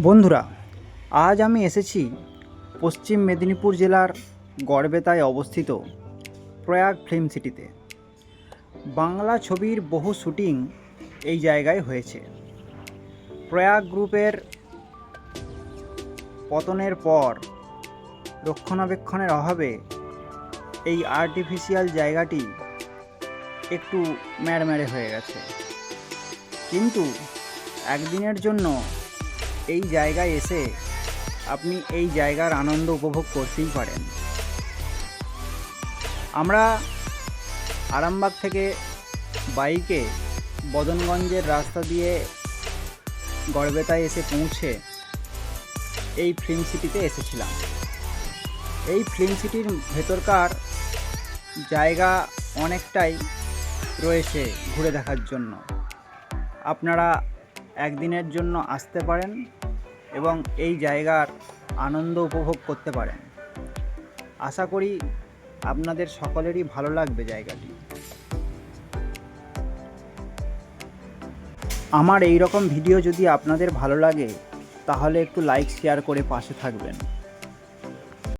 বন্ধুরা, আজ আমি এসেছি পশ্চিম মেদিনীপুর জেলার গড়বেতায় অবস্থিত প্রয়াগ ফিল্ম সিটিতে। বাংলা ছবির বহু শুটিং এই জায়গায় হয়েছে। প্রয়াগ গ্রুপের পতনের পর রক্ষণাবেক্ষণের অভাবে এই আর্টিফিশিয়াল জায়গাটি একটু ম্যাড়ম্যাড়ে হয়ে গেছে। কিন্তু একদিনের জন্য এই জায়গায় এসে আপনি এই জায়গার আনন্দ উপভোগ করতেই পারেন। আমরা আরামবাগ থেকে বাইকে বদনগঞ্জের রাস্তা দিয়ে গড়বেতায় এসে পৌঁছে এই ফিল্ম সিটিতে এসেছিলাম। এই ফিল্ম সিটির ভেতরকার জায়গা অনেকটাই রয়েছে ঘুরে দেখার জন্য। আপনারা একদিনের জন্য আসতে পারেন এবং এই জায়গার আনন্দ উপভোগ করতে পারেন। আশা করি আপনাদের সকলেরই ভালো লাগবে জায়গাটি। আমার এই রকম ভিডিও যদি আপনাদের ভালো লাগে, তাহলে একটু লাইক শেয়ার করে পাশে থাকবেন।